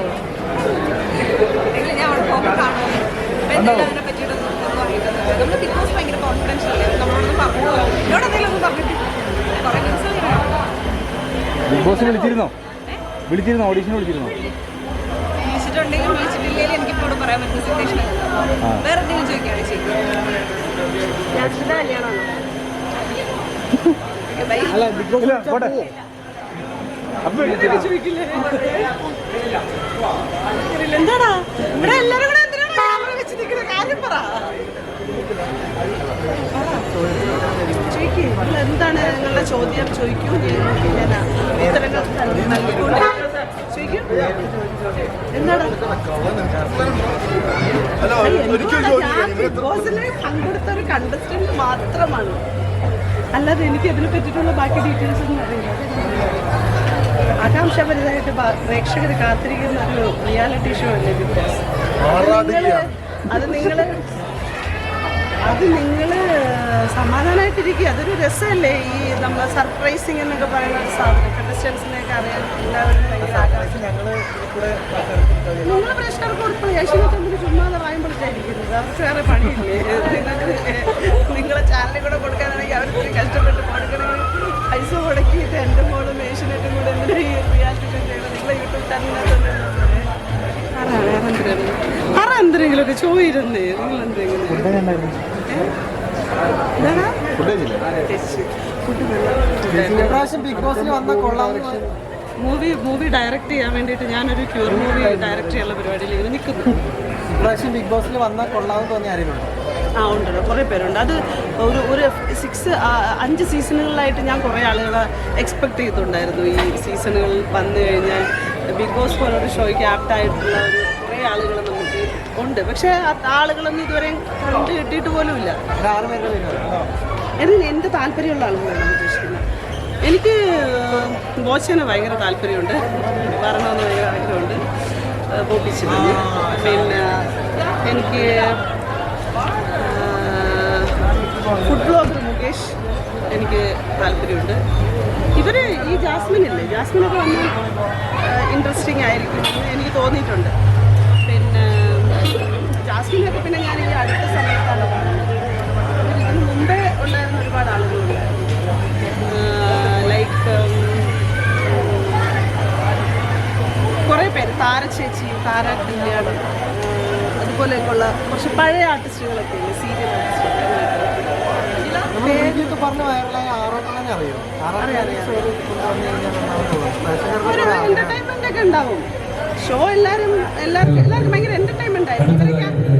ഉണ്ടാവും ഞാൻ അവിടെ പോകുമ്പോൾ കാണുമോ എന്തെങ്കിലും അതിനെ പറ്റിയിട്ടൊന്നും ഒന്നും ബിഗ് ബോസ് വിളിച്ചിരുന്നോ? വിളിച്ചിരുന്നോ? ഓഡീഷന് വിളിച്ചിരുന്നോ? വിളിച്ചിട്ടുണ്ടെങ്കിലും വിളിച്ചിട്ടില്ലെങ്കിൽ എനിക്ക് ഇപ്പോൾ പറയാൻ പറ്റുന്ന സിറ്റുവേഷൻ വേറെ എന്തെങ്കിലും ചോദിക്കുകയാണ് ബൈ അല്ല ബിഗ് ബോസ് പോട്ടെ. അപ്പൊ എന്താടാ ഇവിടെ എല്ലാരും കൂടെ എന്തിനാണ് ക്യാമറ വെച്ച് നിൽക്കുന്ന കാര്യം പറ ചോദിക്കേ നിങ്ങൾ എന്താണ് നിങ്ങളുടെ ചോദ്യം? ചോദിക്കൂ. ഞാൻ ഉത്തരങ്ങൾ നൽകിക്കൊണ്ട് ചോദിക്കൂ. എന്താണ്? ഞാൻ ബിഗ് ബോസിൽ പങ്കെടുത്ത ഒരു കണ്ടസ്റ്റന്റ് മാത്രമാണ്. അല്ലാതെ എനിക്ക് അതിനെ പറ്റിയിട്ടുള്ള ബാക്കി ഡീറ്റെയിൽസ് ഒന്നും അറിയില്ല. ആകാംക്ഷപരിതായിട്ട് പ്രേക്ഷകർ കാത്തിരിക്കുന്ന ഒരു റിയാലിറ്റി ഷോ അല്ലേ ബിഗ് ബോസ് അത് നിങ്ങൾ അത് നിങ്ങൾ അത് നിങ്ങൾ സമാധാനമായിട്ടിരിക്കുക അതൊരു രസമല്ലേ ഈ നമ്മൾ സർപ്രൈസിങ് എന്നൊക്കെ പറയുന്ന ഒരു സാധനം. കണ്ടസ്റ്റൻസിനെയൊക്കെ അറിയാൻ എല്ലാവരും നിങ്ങൾ പ്രേക്ഷകർക്ക് കൊടുക്കണം യേശുവിനെ ചുമ്മാതെ വായുമ്പോഴത്തേരിക്കുന്നത് അവർക്ക് വേറെ പണിയില്ലേ? നിങ്ങൾക്ക് നിങ്ങളെ ചാനലിൽ കൂടെ കൊടുക്കാനാണെങ്കിൽ അവർ കഷ്ടപ്പെട്ട് കൊടുക്കണമെങ്കിൽ പൈസ മുടക്കിയിട്ട് എന്റെ മോളും ഏഷ്യനെറ്റും കൂടെ എന്തിനാ ഈ റിയാലിറ്റി ചെയ്യണം നിങ്ങളെ യൂട്യൂബ് ചാനലിനകത്ത് ആരാ എന്തെങ്കിലുമൊക്കെ ചോദിച്ചിരുന്നേ നിങ്ങൾ എന്തെങ്കിലും എന്താണ് ഇപ്രാവശ്യം ബിഗ് ബോസിൽ വന്ന കൊള്ളാവുന്ന മൂവി മൂവി ഡയറക്റ്റ് ചെയ്യാൻ വേണ്ടിയിട്ട് ഞാനൊരു ക്യൂർ മൂവി ഡയറക്റ്റ് ചെയ്യാനുള്ള പരിപാടിയിൽ നിൽക്കുന്നു ഇപ്രാവശ്യം ബിഗ് ബോസിൽ വന്ന കൊള്ളാമെന്ന് തോന്നിയ ആരെങ്കിലും ആ ഉണ്ട്. കുറേ പേരുണ്ട്. അത് ഒരു ഒരു സിക്സ് അഞ്ച് സീസണുകളിലായിട്ട് ഞാൻ കുറേ ആളുകളെ എക്സ്പെക്ട് ചെയ്തിട്ടുണ്ടായിരുന്നു. ഈ സീസണുകൾ വന്നു കഴിഞ്ഞാൽ ബിഗ് ബോസ് പോലൊരു ഷോയ്ക്ക് ആപ്റ്റായിട്ടുള്ള ഒരു കുറേ ആളുകൾ നമുക്ക് ഉണ്ട്. പക്ഷേ ആ ആളുകളൊന്നും ഇതുവരെ കണ്ട് കിട്ടിയിട്ട് പോലുമില്ല. ഇല്ല ആറ് പേരുടെ പേര് എന്ന് എന്റെ താല്പര്യമുള്ള ആളുകളാണ് ഉദ്ദേശിക്കുന്നത് എനിക്ക് ബോച്ചനെ ഭയങ്കര താല്പര്യമുണ്ട്. വരണമെന്ന് ഭയങ്കര ആഗ്രഹമുണ്ട് ബോബിച്ചിട്ടുണ്ട് പിന്നെ എനിക്ക് ഫുഡ് ബ്ലോഗർ മുകേഷ് എനിക്ക് താല്പര്യമുണ്ട്. ഇവർ ഈ ജാസ്മിൻ ഇല്ലേ? ജാസ്മിനൊക്കെ വന്ന് ഇൻട്രസ്റ്റിംഗ് ആയിരിക്കും എന്ന് എനിക്ക് തോന്നിയിട്ടുണ്ട്. ചേച്ചി താര കല്യാണം അതുപോലെയൊക്കെയുള്ള കുറച്ച് പഴയ ആർട്ടിസ്റ്റുകളൊക്കെ ഇല്ലേ? സീരിയൽ ഉണ്ടാവും. ഷോ എല്ലാവരും എല്ലാവർക്കും എല്ലാവർക്കും ഭയങ്കര എന്റർടൈൻമെന്റ് ആയിരുന്നു